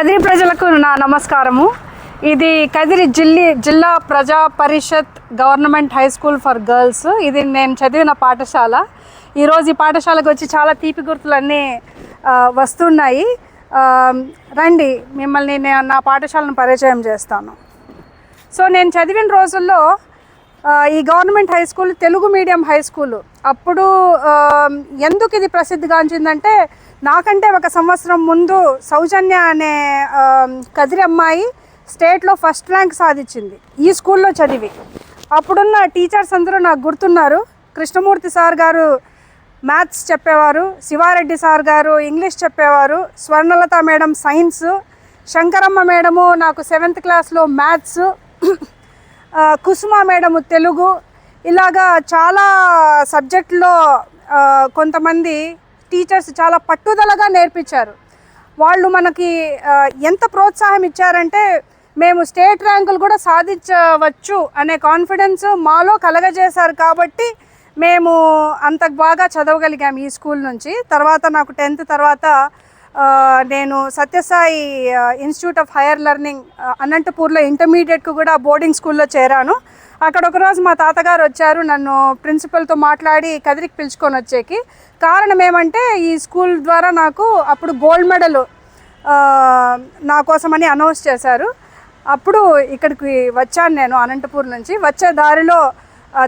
కదిరి ప్రజలకు నా నమస్కారము. ఇది Kadiri జిల్లి Zilla Praja Parishad government high school for girls. ఇది నేను చదివిన పాఠశాల. ఈరోజు ఈ పాఠశాలకు వచ్చి చాలా తీపి గుర్తులన్నీ వస్తున్నాయి. రండి మిమ్మల్ని నేను నా పాఠశాలను పరిచయం చేస్తాను. సో నేను చదివిన రోజుల్లో ఈ government high school Telugu medium high school. అప్పుడు ఎందుకు ఇది ప్రసిద్ధిగాంచిందంటే నాకంటే ఒక సంవత్సరం ముందు సౌజన్య అనే కదిరి అమ్మాయి స్టేట్లో ఫస్ట్ ర్యాంక్ సాధించింది ఈ స్కూల్లో చదివి. అప్పుడున్న టీచర్స్ అందరూ నాకు గుర్తున్నారు. కృష్ణమూర్తి సార్ గారు మ్యాథ్స్ చెప్పేవారు శివారెడ్డి సార్ గారు ఇంగ్లీష్ చెప్పేవారు Swarnalatha madam science Shankaramma madam నాకు సెవెంత్ క్లాస్లో మ్యాథ్స్ కుసుమ మేడము తెలుగు. ఇలాగా చాలా సబ్జెక్టులో కొంతమంది టీచర్స్ చాలా పట్టుదలగా నేర్పించారు. వాళ్ళు మనకి ఎంత ప్రోత్సాహం ఇచ్చారంటే మేము స్టేట్ ర్యాంకులు కూడా సాధించవచ్చు అనే కాన్ఫిడెన్స్ మాలో కలగజేశారు కాబట్టి మేము అంత బాగా చదవగలిగాము ఈ స్కూల్ నుంచి. తర్వాత నాకు టెన్త్ తర్వాత నేను Sathya Sai institute of higher learning అనంతపూర్లో ఇంటర్మీడియట్కు కూడా బోర్డింగ్ స్కూల్లో చేరాను. అక్కడ ఒకరోజు మా తాతగారు వచ్చారు నన్ను ప్రిన్సిపల్తో మాట్లాడి కదిరికి పిలుచుకొని వచ్చేకి. కారణం ఏమంటే ఈ స్కూల్ ద్వారా నాకు అప్పుడు గోల్డ్ మెడల్ నా కోసమని అనౌన్స్ చేశారు. అప్పుడు ఇక్కడికి వచ్చాను నేను అనంతపూర్ నుంచి. వచ్చే దారిలో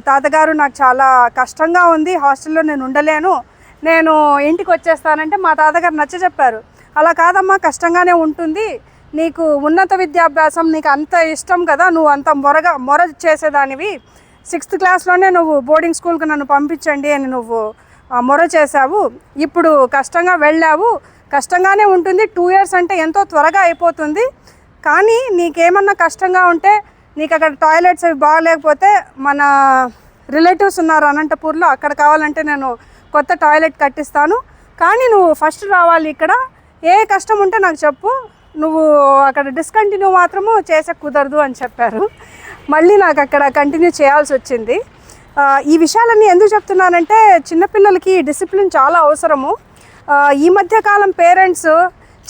తాతగారు నాకు చాలా కష్టంగా ఉంది హాస్టల్లో నేను ఉండలేను. నేను ఇంటికి వచ్చేస్తానంటే మా తాతగారు నచ్చ చెప్పారు. అలా కాదమ్మా కష్టంగానే ఉంటుంది. నీకు ఉన్నత విద్యాభ్యాసం నీకు అంత ఇష్టం కదా నువ్వు అంత మొరగా మొర చేసేదానివి. సిక్స్త్ క్లాస్లోనే నువ్వు బోర్డింగ్ స్కూల్కి నన్ను పంపించండి అని నువ్వు మొర చేశావు. ఇప్పుడు కష్టంగా వెళ్ళావు. కష్టంగానే ఉంటుంది. టూ ఇయర్స్ అంటే ఎంతో త్వరగా అయిపోతుంది. కానీ నీకేమన్నా కష్టంగా ఉంటే నీకు అక్కడ టాయిలెట్స్ అవి బాగలేకపోతే మన రిలేటివ్స్ ఉన్నారు అనంతపూర్లో. అక్కడ కావాలంటే నేను కొత్త టాయిలెట్ కట్టిస్తాను. కానీ నువ్వు ఫస్ట్ రావాలి ఇక్కడ. ఏ కష్టం ఉంటే నాకు చెప్పు. నువ్వు అక్కడ డిస్కంటిన్యూ మాత్రము చేసే కుదరదు అని చెప్పారు. మళ్ళీ నాకు అక్కడ కంటిన్యూ చేయాల్సి వచ్చింది. ఈ విషయాలన్నీ ఎందుకు చెప్తున్నానంటే చిన్నపిల్లలకి డిసిప్లిన్ చాలా అవసరము. ఈ మధ్యకాలం పేరెంట్స్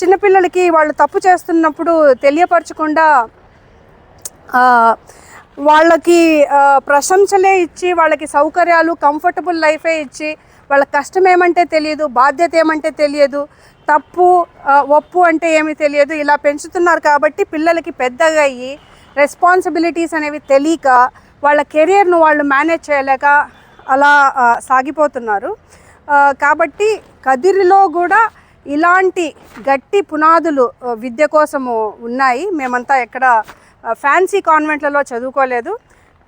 చిన్నపిల్లలకి వాళ్ళు తప్పు చేస్తున్నప్పుడు తెలియపరచకుండా వాళ్ళకి ప్రశంసలే ఇచ్చి వాళ్ళకి సౌకర్యాలు కంఫర్టబుల్ లైఫే ఇచ్చి వాళ్ళ కష్టం ఏమంటే తెలియదు బాధ్యత ఏమంటే తెలియదు తప్పు ఒప్పు అంటే ఏమీ తెలియదు. ఇలా పెంచుతున్నారు కాబట్టి పిల్లలకి పెద్దగా అయ్యి రెస్పాన్సిబిలిటీస్ అనేవి తెలియక వాళ్ళ కెరియర్ను వాళ్ళు మేనేజ్ చేయలేక అలా సాగిపోతున్నారు. కాబట్టి కదిరిలో కూడా ఇలాంటి గట్టి పునాదులు విద్య కోసము ఉన్నాయి. మేమంతా ఎక్కడ ఫ్యాన్సీ కాన్వెంట్లలో చదువుకోలేదు.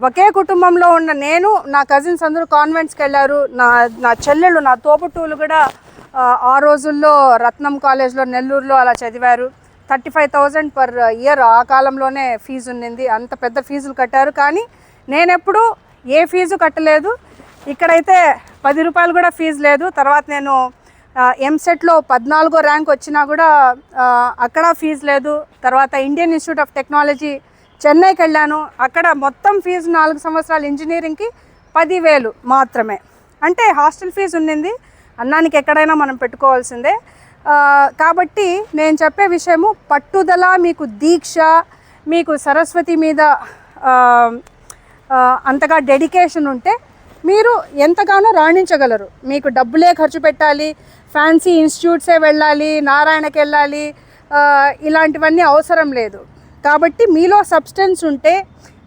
ఒకే కుటుంబంలో ఉన్న నేను నా కజిన్స్ అందరూ కాన్వెంట్స్కి వెళ్ళారు. నా నా చెల్లెళ్ళు నా తోపుటూలు కూడా ఆ, రోజుల్లో రత్నం కాలేజ్లో నెల్లూరులో అలా చదివారు. Thirty five thousand per year ఆ కాలంలోనే ఫీజు ఉండింది అంత పెద్ద ఫీజులు కట్టారు. కానీ నేనెప్పుడు ఏ ఫీజు కట్టలేదు. ఇక్కడైతే పది రూపాయలు కూడా ఫీజు లేదు. తర్వాత నేను ఎంసెట్లో పద్నాలుగో ర్యాంక్ వచ్చినా కూడా అక్కడ ఫీజు లేదు. తర్వాత ఇండియన్ ఇన్స్టిట్యూట్ ఆఫ్ టెక్నాలజీ చెన్నైకి వెళ్ళాను. అక్కడ మొత్తం ఫీజు నాలుగు సంవత్సరాలు ఇంజనీరింగ్కి పదివేలు మాత్రమే. అంటే హాస్టల్ ఫీజు ఉండింది అన్నానికి ఎక్కడైనా మనం పెట్టుకోవాల్సిందే. కాబట్టి నేను చెప్పే విషయము పట్టుదల మీకు దీక్ష మీకు సరస్వతి మీద అంతగా డెడికేషన్ ఉంటే మీరు ఎంతగానో రాణించగలరు. మీకు డబ్బులే ఖర్చు పెట్టాలి. ఫ్యాన్సీ ఇన్స్టిట్యూట్సే వెళ్ళాలి. నారాయణకి వెళ్ళాలి. ఇలాంటివన్నీ అవసరం లేదు. కాబట్టి మీలో సబ్స్టెన్స్ ఉంటే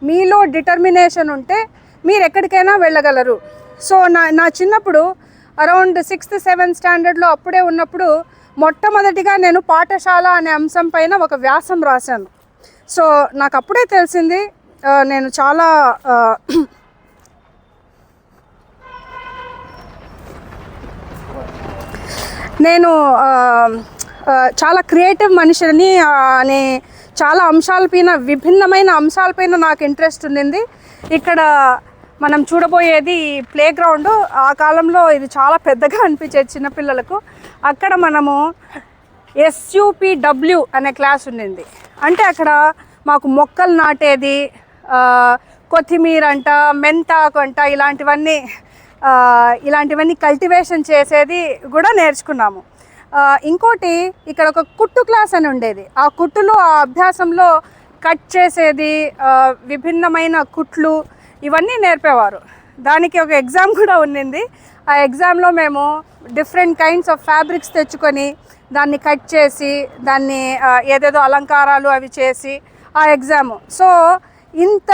మీలో డిటర్మినేషన్ ఉంటే మీరు ఎక్కడికైనా వెళ్ళగలరు. సో నా నా చిన్నప్పుడు అరౌండ్ సిక్స్త్ సెవెంత్ స్టాండర్డ్లో అప్పుడే ఉన్నప్పుడు మొట్టమొదటిగా నేను పాఠశాల అనే అంశం పైన ఒక వ్యాసం రాశాను. సో నాకు అప్పుడే తెలిసింది నేను చాలా నేను చాలా క్రియేటివ్ మనిషిని అనే చాలా అంశాలపైన విభిన్నమైన అంశాలపైన నాకు ఇంట్రెస్ట్ ఉండింది. ఇక్కడ మనం చూడబోయేది ప్లే గ్రౌండ్ ఆ కాలంలో ఇది చాలా పెద్దగా అనిపించేది చిన్నపిల్లలకు. అక్కడ మనము ఎస్యూపిడబ్ల్యూ అనే క్లాస్ ఉండింది. అంటే అక్కడ మాకు మొక్కలు నాటేది కొత్తిమీర అంట మెంతాకు అంట ఇలాంటివన్నీ ఇలాంటివన్నీ కల్టివేషన్ చేసేది కూడా నేర్చుకున్నాము. ఇంకోటి ఇక్కడ ఒక కుట్టు క్లాస్ అని ఉండేది. ఆ కుట్టులో ఆ అభ్యాసంలో కట్ చేసేది విభిన్నమైన కుట్లు ఇవన్నీ నేర్పేవారు. దానికి ఒక ఎగ్జామ్ కూడా ఉండింది ఆ ఎగ్జామ్లో మేము డిఫరెంట్ కైండ్స్ ఆఫ్ ఫ్యాబ్రిక్స్ తెచ్చుకొని దాన్ని కట్ చేసి దాన్ని ఏదేదో అలంకారాలు అవి చేసి ఆ ఎగ్జామ్. సో ఇంత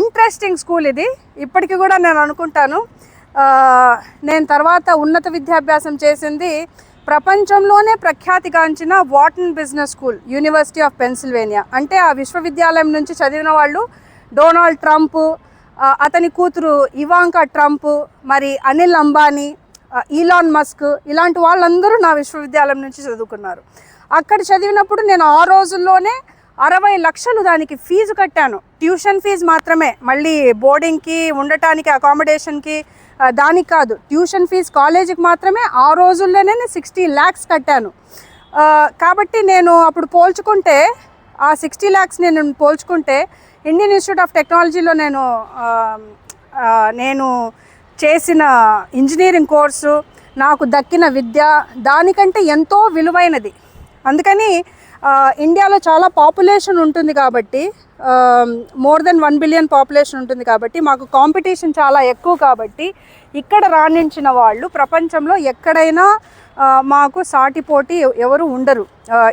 ఇంట్రెస్టింగ్ స్కూల్ ఇది. ఇప్పటికీ కూడా నేను అనుకుంటాను. నేను తర్వాత ఉన్నత విద్యాభ్యాసం చేసింది ప్రపంచంలోనే ప్రఖ్యాతిగాంచిన Wharton business school university of Pennsylvania అంటే ఆ విశ్వవిద్యాలయం నుంచి చదివిన వాళ్ళు డొనాల్డ్ ట్రంప్ అతని కూతురు ఇవాంకా ట్రంప్ మరి అనిల్ అంబానీ ఈలాన్ మస్క్ ఇలాంటి వాళ్ళందరూ నా విశ్వవిద్యాలయం నుంచి చదువుకున్నారు. అక్కడ చదివినప్పుడు నేను ఆ రోజుల్లోనే అరవై లక్షలు దానికి ఫీజు కట్టాను. ట్యూషన్ ఫీజు మాత్రమే. మళ్ళీ బోర్డింగ్కి ఉండటానికి అకామిడేషన్కి దానికి కాదు. ట్యూషన్ ఫీజు కాలేజీకి మాత్రమే ఆ రోజుల్లోనే నేను సిక్స్టీ ల్యాక్స్ కట్టాను. కాబట్టి నేను అప్పుడు పోల్చుకుంటే ఆ సిక్స్టీ ల్యాక్స్ నేను పోల్చుకుంటే ఇండియన్ ఇన్స్టిట్యూట్ ఆఫ్ టెక్నాలజీలో నేను నేను చేసిన ఇంజనీరింగ్ కోర్సు నాకు దక్కిన విద్య దానికంటే ఎంతో విలువైనది. అందుకని ఇండియాలో చాలా పాపులేషన్ ఉంటుంది కాబట్టి more than one billion population ఉంటుంది కాబట్టి మాకు కాంపిటీషన్ చాలా ఎక్కువ కాబట్టి ఇక్కడ రాణించిన వాళ్ళు ప్రపంచంలో ఎక్కడైనా మాకు సాటిపోటీ ఎవ- ఎవరు ఉండరు.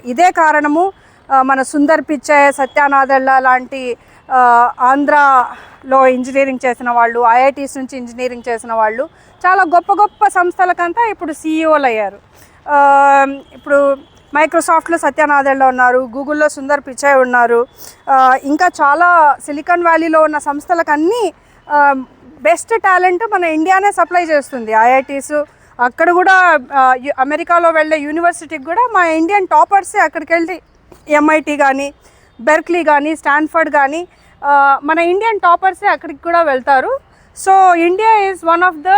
ఇదే కారణము మన సుందర్ పిచ్చయ్య సత్యానాదళ్ళ లాంటి ఆంధ్రాలో ఇంజనీరింగ్ చేసిన వాళ్ళు ఐఐటీస్ నుంచి ఇంజనీరింగ్ చేసిన వాళ్ళు చాలా గొప్ప గొప్ప సంస్థలకంతా ఇప్పుడు సీఈఓలు అయ్యారు ఇప్పుడు మైక్రోసాఫ్ట్లో సత్యనాదెళ్ళ ఉన్నారు గూగుల్లో సుందర్ పిచాయ్ ఉన్నారు. ఇంకా చాలా సిలికాన్ వ్యాలీలో ఉన్న సంస్థలకన్నీ బెస్ట్ టాలెంట్ మన ఇండియానే సప్లై చేస్తుంది. ఐఐటీస్ అక్కడ కూడా అమెరికాలో వెళ్ళే యూనివర్సిటీకి కూడా మా ఇండియన్ టాపర్సే అక్కడికి వెళ్ళి ఎంఐటి కానీ బెర్క్లీ కానీ స్టాన్ఫర్డ్ కానీ మన ఇండియన్ టాపర్సే అక్కడికి కూడా వెళ్తారు. So India is one of the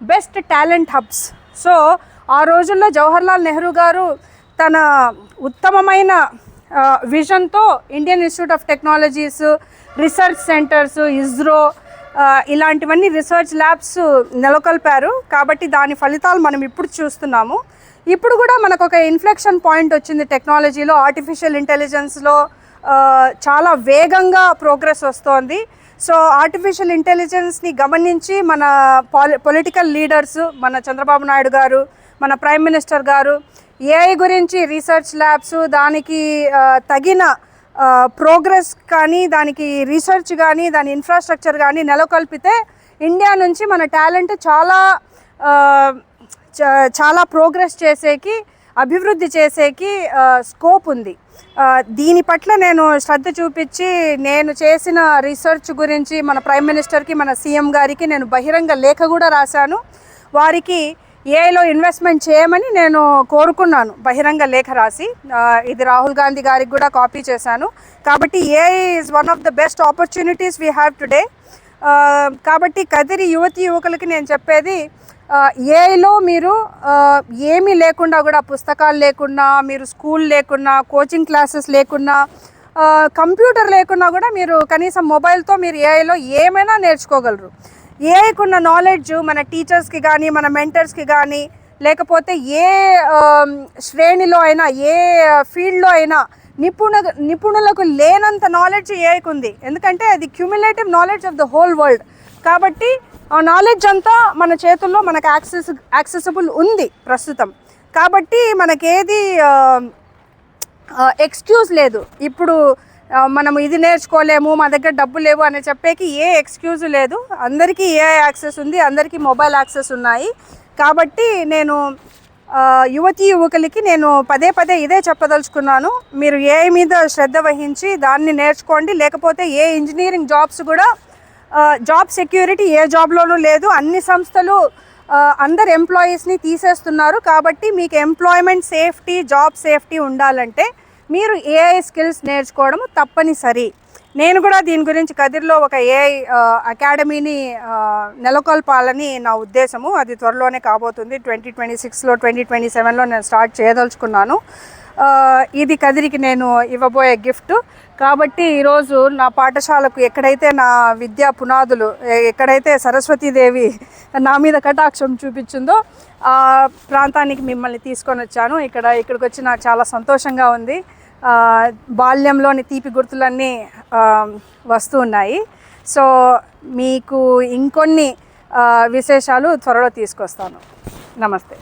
best talent hubs so ఆ రోజుల్లో జవహర్లాల్ నెహ్రూ గారు తన ఉత్తమమైన విజన్తో Indian institute of technologies research centres ISRO ఇలాంటివన్నీ రీసెర్చ్ ల్యాబ్స్ నెలకొల్పారు. కాబట్టి దాని ఫలితాలు మనం ఇప్పుడు చూస్తున్నాము. ఇప్పుడు కూడా మనకు ఒక ఇన్ఫ్లెక్షన్ పాయింట్ వచ్చింది టెక్నాలజీలో ఆర్టిఫిషియల్ ఇంటెలిజెన్స్లో చాలా వేగంగా ప్రోగ్రెస్ వస్తోంది. సో ఆర్టిఫిషియల్ ఇంటెలిజెన్స్ని గమనించి మన పాలి పొలిటికల్ లీడర్స్ మన చంద్రబాబు నాయుడు గారు మన ప్రైమ్ మినిస్టర్ గారు ఏఐ గురించి రీసెర్చ్ ల్యాబ్స్ దానికి తగిన ప్రోగ్రెస్ కానీ దానికి రీసెర్చ్ కానీ దాని ఇన్ఫ్రాస్ట్రక్చర్ కానీ నెలకొల్పితే ఇండియా నుంచి మన టాలెంట్ చాలా చాలా ప్రోగ్రెస్ చేసేకి అభివృద్ధి చేసేకి స్కోప్ ఉంది. దీని పట్ల నేను శ్రద్ధ చూపించి నేను చేసిన రీసెర్చ్ గురించి మన ప్రైమ్ మినిస్టర్కి మన సీఎం గారికి నేను బహిరంగ లేఖ కూడా రాశాను. వారికి ఏఐలో ఇన్వెస్ట్మెంట్ చేయమని నేను కోరుకున్నాను. బహిరంగ లేఖ రాసి ఇది రాహుల్ గాంధీ గారికి కూడా కాపీ చేశాను. కాబట్టి AI is one of the best opportunities we have today కాబట్టి కదిరి యువతి యువకులకి నేను చెప్పేది ఏఐలో మీరు ఏమీ లేకుండా కూడా పుస్తకాలు లేకున్నా మీరు స్కూల్ లేకున్నా కోచింగ్ క్లాసెస్ లేకున్నా కంప్యూటర్ లేకున్నా కూడా మీరు కనీసం మొబైల్తో మీరు ఏఐలో ఏమైనా నేర్చుకోగలరు. ఏఐకి ఉన్న నాలెడ్జ్ మన టీచర్స్కి కానీ మన మెంటర్స్కి కానీ లేకపోతే ఏ శ్రేణిలో అయినా ఏ ఫీల్డ్లో అయినా నిపుణ నిపుణులకు లేనంత నాలెడ్జ్ ఏఐకి ఉంది. ఎందుకంటే అది cumulative knowledge of the whole world కాబట్టి ఆ నాలెడ్జ్ అంతా మన చేతుల్లో మనకు యాక్సెస్ యాక్సెసిబుల్ ఉంది ప్రస్తుతం. కాబట్టి మనకేది ఎక్స్క్యూజ్ లేదు. ఇప్పుడు మనం ఇది నేర్చుకోలేము మా దగ్గర డబ్బు లేవు అని చెప్పేకి ఏ ఎక్స్క్యూజ్ లేదు. అందరికీ ఏ యాక్సెస్ ఉంది అందరికీ మొబైల్ యాక్సెస్ ఉన్నాయి. కాబట్టి నేను యువతి యువతీ యువకులకి నేను పదే పదే ఇదే చెప్పదలుచుకున్నాను. మీరు ఏ మీద శ్రద్ధ వహించి దాన్ని నేర్చుకోండి. లేకపోతే ఏ ఇంజనీరింగ్ జాబ్స్ కూడా జాబ్ సెక్యూరిటీ ఏ జాబ్లోనూ లేదు. అన్ని సంస్థలు అందరు ఎంప్లాయీస్ని తీసేస్తున్నారు. కాబట్టి మీకు ఎంప్లాయ్మెంట్ సేఫ్టీ జాబ్ సేఫ్టీ ఉండాలంటే మీరు ఏఐ స్కిల్స్ నేర్చుకోవడం తప్పనిసరి. నేను కూడా దీని గురించి కదిర్లో ఒక ఏఐ అకాడమీని నెలకొల్పాలని నా ఉద్దేశము. అది త్వరలోనే కాబోతుంది. ట్వంటీ ట్వంటీ సిక్స్లో ట్వంటీ ట్వంటీ సెవెన్లో నేను స్టార్ట్ చేయదలుచుకున్నాను. ఇది కదిరికి నేను ఇవ్వబోయే గిఫ్ట్. కాబట్టి ఈరోజు నా పాఠశాలకు ఎక్కడైతే నా విద్యా పునాదులు ఎక్కడైతే సరస్వతీదేవి నా మీద కటాక్షం చూపించిందో ఆ ప్రాంతానికి మిమ్మల్ని తీసుకొని వచ్చాను. ఇక్కడ ఇక్కడికి వచ్చి నాకు చాలా సంతోషంగా ఉంది. బాల్యంలోని తీపి గుర్తులన్నీ వస్తూ ఉన్నాయి. సో మీకు ఇంకొన్ని విశేషాలు త్వరలో తీసుకొస్తాను. నమస్తే.